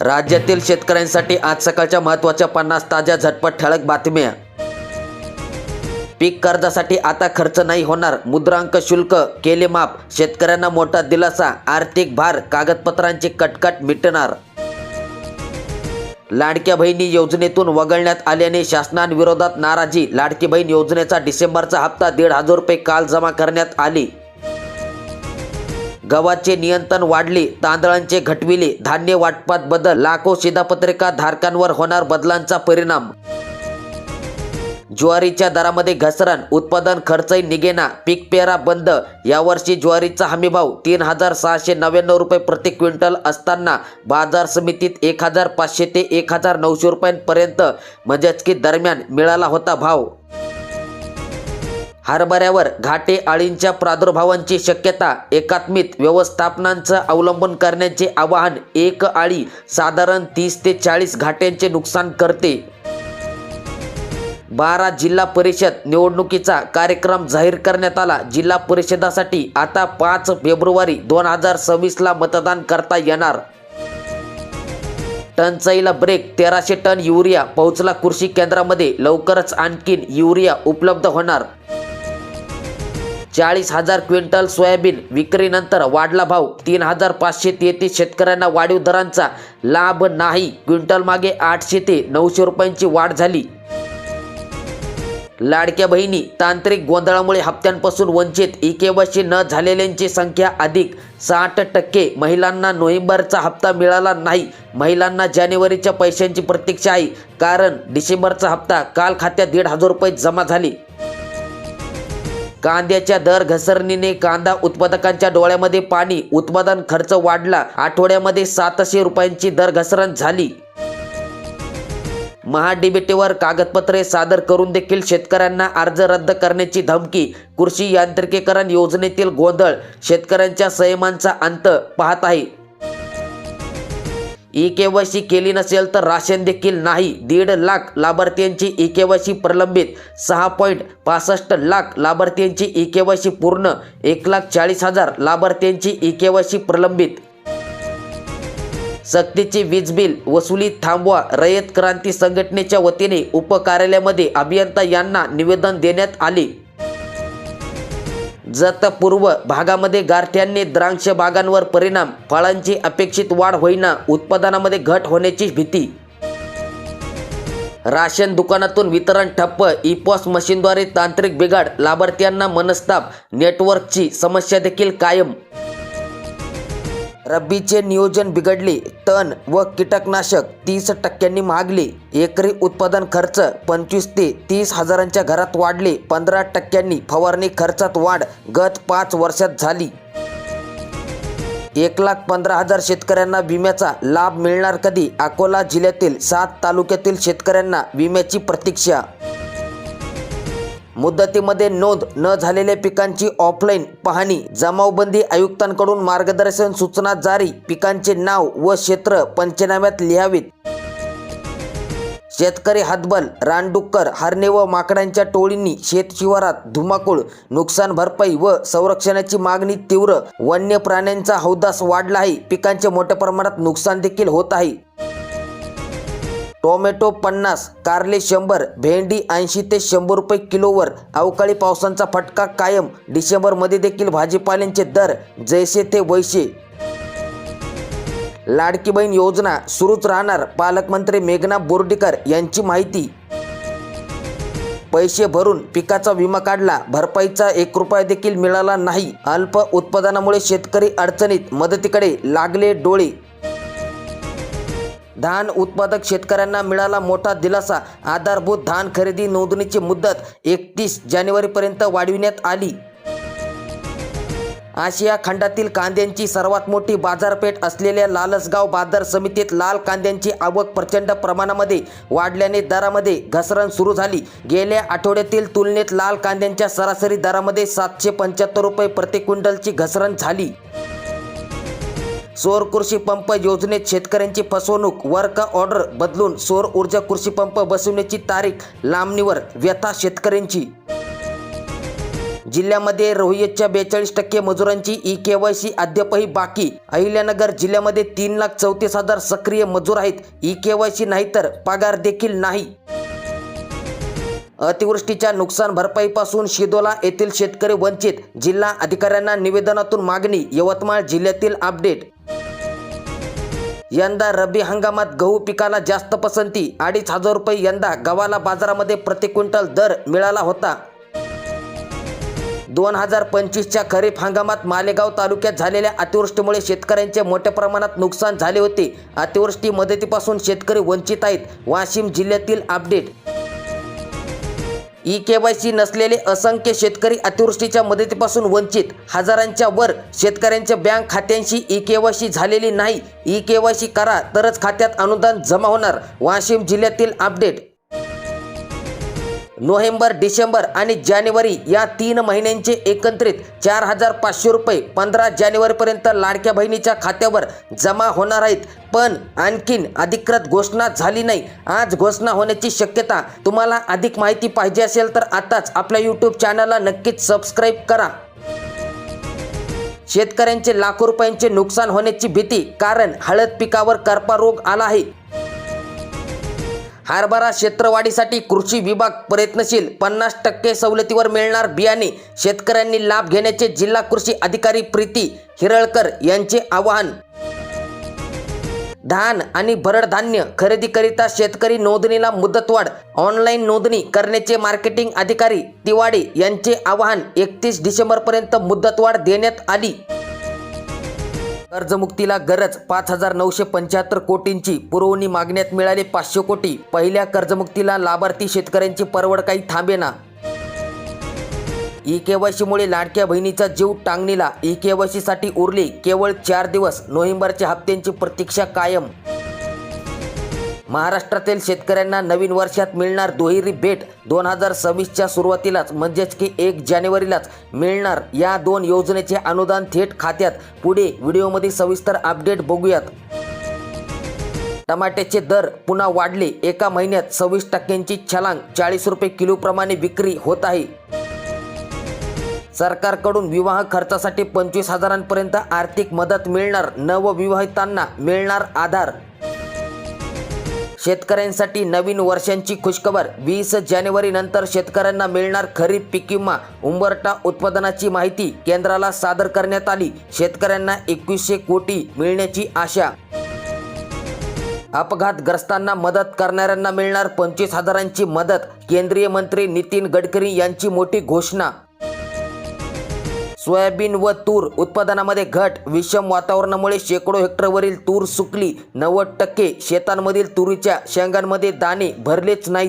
राज्यातील शेतकऱ्यांसाठी आज सकाळच्या महत्त्वाच्या पन्नास ताज्या झटपट ठळक बातम्या. पीक कर्जासाठी आता खर्च नाही होणार मुद्रांक शुल्क केले माफ शेतकऱ्यांना मोठा दिलासा आर्थिक भार कागदपत्रांची कटकट मिटणार. लाडक्या बहिणी योजनेतून वगळण्यात आल्याने शासनाविरोधात नाराजी लाडकी बहीण योजनेचा डिसेंबरचा हप्ता दीड हजार रुपये काल जमा करण्यात आली. गव्हाचे नियंत्रण वाढले तांदळांचे घटविले धान्य वाटपात बदल लाखो शिधापत्रिका धारकांवर होणार बदलांचा परिणाम. ज्वारीच्या दरामध्ये घसरण उत्पादन खर्चही निघेना पीक पेरा बंद. यावर्षी ज्वारीचा हमीभाव तीन हजार सहाशे नव्याण्णव रुपये प्रति क्विंटल असताना बाजार समितीत एक हजार पाचशे ते एक हजार नऊशे रुपयांपर्यंत म्हणजेच की दरम्यान मिळाला होता भाव. हरभऱ्यावर घाटे आळींच्या प्रादुर्भावांची शक्यता एकात्मित व्यवस्थापनांचं अवलंबन करण्याचे आवाहन एक आळी साधारण तीस ते चाळीस घाट्यांचे नुकसान करते. बारा जिल्हा परिषद निवडणुकीचा कार्यक्रम जाहीर करण्यात आला. जिल्हा परिषदासाठी आता पाच फेब्रुवारी दोन हजार सव्वीसला मतदान करता येणार. टंचाईला ब्रेक तेराशे टन युरिया पोहोचला. कृषी केंद्रामध्ये लवकरच आणखीन युरिया उपलब्ध होणार. चाळीस हजार क्विंटल सोयाबीन विक्रीनंतर वाढला भाव. तीन हजार पाचशे तेहतीस शेतकऱ्यांना वाढीव दरांचा लाभ नाही. क्विंटल मागे आठशे ते नऊशे रुपयांची वाढ झाली. लाडक्या बहिणी तांत्रिक गोंधळामुळे हप्त्यांपासून वंचित ई न झालेल्यांची संख्या अधिक. साठ टक्के महिलांना नोव्हेंबरचा हप्ता मिळाला नाही. महिलांना जानेवारीच्या पैशांची प्रतीक्षा आहे. कारण डिसेंबरचा हप्ता काल खात्यात दीड हजार रुपये जमा झाली. कांद्याच्या दर घसरणीने कांदा उत्पादकांच्या डोळ्यामध्ये पाणी उत्पादन खर्च वाढला. आठवड्यामध्ये सातशे रुपयांची दर घसरण झाली. महाडीबीटीवर कागदपत्रे सादर करून देखील शेतकऱ्यांना अर्ज रद्द करण्याची धमकी कृषी यांत्रिकीकरण योजनेतील गोंधळ शेतकऱ्यांच्या संयमांचा अंत पाहत आहे. ई केवायसी केली नसेल तर राशन देखील नाही. दीड लाख लाभार्थ्यांची ई केवायसी प्रलंबित. सहा पॉईंट पासष्ट लाख लाभार्थ्यांची ई केवायसी पूर्ण. एक लाख चाळीस हजार लाभार्थ्यांची ई केवायसी प्रलंबित. सक्तीची वीज बिल वसुली थांबवा रयत क्रांती संघटनेच्या वतीने उपकार्यालयामध्ये अभियंता यांना निवेदन देण्यात आले. जत पूर्व भागामध्ये गारठ्यांनी द्राक्ष बागांवर परिणाम फळांची अपेक्षित वाढ होईना उत्पादनामध्ये घट होण्याची भीती. राशन दुकानातून वितरण ठप्प इपॉस मशीनद्वारे तांत्रिक बिघाड लाभार्थ्यांना मनस्ताप नेटवर्कची समस्या देखील कायम. रब्बीचे नियोजन बिघडले तण व कीटकनाशक तीस टक्क्यांनी महागले. एकरी उत्पादन खर्च पंचवीस ते तीस हजारांच्या घरात वाढले पंधरा टक्क्यांनी फवारणी खर्चात वाढ गत पाच वर्षात झाली. एक लाख पंधरा हजार शेतकऱ्यांना विम्याचा लाभ मिळणार कधी? अकोला जिल्ह्यातील सात तालुक्यातील शेतकऱ्यांना विम्याची प्रतीक्षा मुदतीमध्ये नोंद न झालेल्या पिकांची ऑफलाईन पाहणी जमावबंदी आयुक्तांकडून मार्गदर्शन सूचना जारी पिकांचे नाव व क्षेत्र पंचनाम्यात लिहावीत. शेतकरी हातबल रानडुक्कर हरणे व माकडांच्या टोळींनी शेत शिवारात धुमाकूळ नुकसान भरपाई व संरक्षणाची मागणी तीव्र वन्य प्राण्यांचा हौदास वाढला आहे. पिकांचे मोठ्या प्रमाणात नुकसान देखील होत आहे. टोमॅटो पन्नास कारले शंभर भेंडी ऐंशी ते शंभर रुपये किलोवर अवकाळी पावसांचा फटका कायम. डिसेंबरमध्ये देखील भाजीपाल्यांचे दर जैसे ते वैसे. लाडकी बहीण योजना सुरूच राहणार पालकमंत्री मेघना बोर्डीकर यांची माहिती. पैसे भरून पिकाचा विमा काढला भरपाईचा एक रुपया देखील मिळाला नाही. अल्प उत्पादनामुळे शेतकरी अडचणीत मदतीकडे लागले डोळे. धान उत्पादक शेतकऱ्यांना मिळाला मोठा दिलासा. आधारभूत धान खरेदी नोंदणीची मुदत एकतीस जानेवारीपर्यंत वाढविण्यात आली. आशिया खंडातील कांद्यांची सर्वात मोठी बाजारपेठ असलेल्या लालसगाव बाजार समितीत लाल कांद्यांची आवक प्रचंड प्रमाणामध्ये वाढल्याने दरामध्ये घसरण सुरू झाली. गेल्या आठवड्यातील तुलनेत लाल कांद्यांच्या सरासरी दरामध्ये सातशे पंच्याहत्तर रुपये प्रति क्विंटलची घसरण झाली. सौर कृषी पंप योजनेत शेतकऱ्यांची फसवणूक वर्क ऑर्डर बदलून सौर ऊर्जा कृषी पंप बसवण्याची तारीख लांबणीवर व्यथा शेतकऱ्यांची. जिल्ह्यामध्ये रोहितच्या बेचाळीस टक्के मजुरांची ई के वाय सी अद्यापही बाकी. अहिल्यानगर जिल्ह्यामध्ये तीन लाख चौतीस हजार सक्रिय मजूर आहेत. ई के वाय सी नाही तर पगार देखील नाही. अतिवृष्टीच्या नुकसान भरपाईपासून शिदोला येथील शेतकरी वंचित. जिल्हा अधिकाऱ्यांना निवेदनातून मागणी यवतमाळ जिल्ह्यातील अपडेट यंदा रब्बी हंगामात गहू पिकाला जास्त पसंती. अडीच हजार रुपये यंदा गव्हाला बाजारामध्ये प्रति क्विंटल दर मिळाला होता. दोन हजार पंचवीसच्या खरीप हंगामात मालेगाव तालुक्यात झालेल्या अतिवृष्टीमुळे शेतकऱ्यांचे मोठ्या प्रमाणात नुकसान झाले होते. अतिवृष्टी मदतीपासून शेतकरी वंचित आहेत. वाशिम जिल्ह्यातील update e K Y C नसलेले असंख्य शेतकरी अतिवृष्टीच्या मदतीपासून वंचित. हजारांच्या वर शेतकऱ्यांच्या बँक खात्यांशी ई के वाय सी झालेली नाही. ई के वाय सी करा तरच खात्यात अनुदान जमा होणार. वाशिम जिल्ह्यातील अपडेट नोव्हेंबर डिसेंबर आणि जानेवारी या तीन महिन्यांचे एकत्रित चार हजार पाचशे रुपये पंधरा जानेवारीपर्यंत लाडक्या बहिणीच्या खात्यावर जमा होणार आहेत. पण आणखीन अधिकृत घोषणा झाली नाही. आज घोषणा होण्याची शक्यता तुम्हाला अधिक माहिती पाहिजे असेल तर आताच आपल्या यूट्यूब चॅनलला नक्कीच सबस्क्राईब करा. शेतकऱ्यांचे लाखो रुपयांचे नुकसान होण्याची भीती कारण हळद पिकावर करपा रोग आला आहे. हरभरा क्षेत्रवाढीसाठी कृषी विभाग प्रयत्नशील. पन्नास टक्के सवलतीवर मिळणार बियाणे. शेतकऱ्यांनी लाभ घेण्याचे जिल्हा कृषी अधिकारी प्रीती हिरळकर यांचे आवाहन. धान आणि भरड धान्य खरेदीकरिता शेतकरी नोंदणीला मुदतवाढ. ऑनलाईन नोंदणी करण्याचे मार्केटिंग अधिकारी तिवाडे यांचे आवाहन एकतीस डिसेंबरपर्यंत मुदतवाढ देण्यात आली. कर्जमुक्तीला गरज पाच हजार नऊशे पंच्याहत्तर कोटींची. पुरवणी मागण्यात मिळाले पाचशे कोटी. पहिल्या कर्जमुक्तीला लाभार्थी शेतकऱ्यांची परवड काही थांबेना. ई केवायसीमुळे लाडक्या बहिणीचा जीव टांगणीला. ई केवायसीसाठी उरली केवळ चार दिवस. नोव्हेंबरच्या हप्त्यांची प्रतीक्षा कायम. महाराष्ट्रातील शेतकऱ्यांना नवीन वर्षात मिळणार दुहेरी भेट दोन हजार सव्वीसच्या सुरुवातीलाच म्हणजेच की एक जानेवारीलाच मिळणार या दोन योजनेचे अनुदान थेट खात्यात. पुढे व्हिडिओमध्ये सविस्तर अपडेट बघूयात. टमाट्याचे दर पुन्हा वाढले. एका महिन्यात सव्वीस टक्क्यांची छलांग चाळीस रुपये किलोप्रमाणे विक्री होत आहे. सरकारकडून विवाह खर्चासाठी पंचवीस हजारांपर्यंत आर्थिक मदत मिळणार. नवविवाहितांना मिळणार आधार. शेतकऱ्यांसाठी नवीन वर्षांची खुशखबर. वीस जानेवारी नंतर शेतकऱ्यांना मिळणार खरीप पीक किंवा उंबरटा उत्पादनाची माहिती केंद्राला सादर करण्यात आली. शेतकऱ्यांना एकवीसशे कोटी मिळण्याची आशा. अपघातग्रस्तांना मदत करणाऱ्यांना मिळणार पंचवीस हजारांची मदत केंद्रीय मंत्री नितीन गडकरी यांची मोठी घोषणा. सोयाबीन व तूर उत्पादनामध्ये घट. विषम वातावरणामुळे शेकडो हेक्टरवरील तूर सुकली. नव्वद टक्के शेतांमधील तुरीच्या शेंगांमध्ये दाणे भरलेच नाही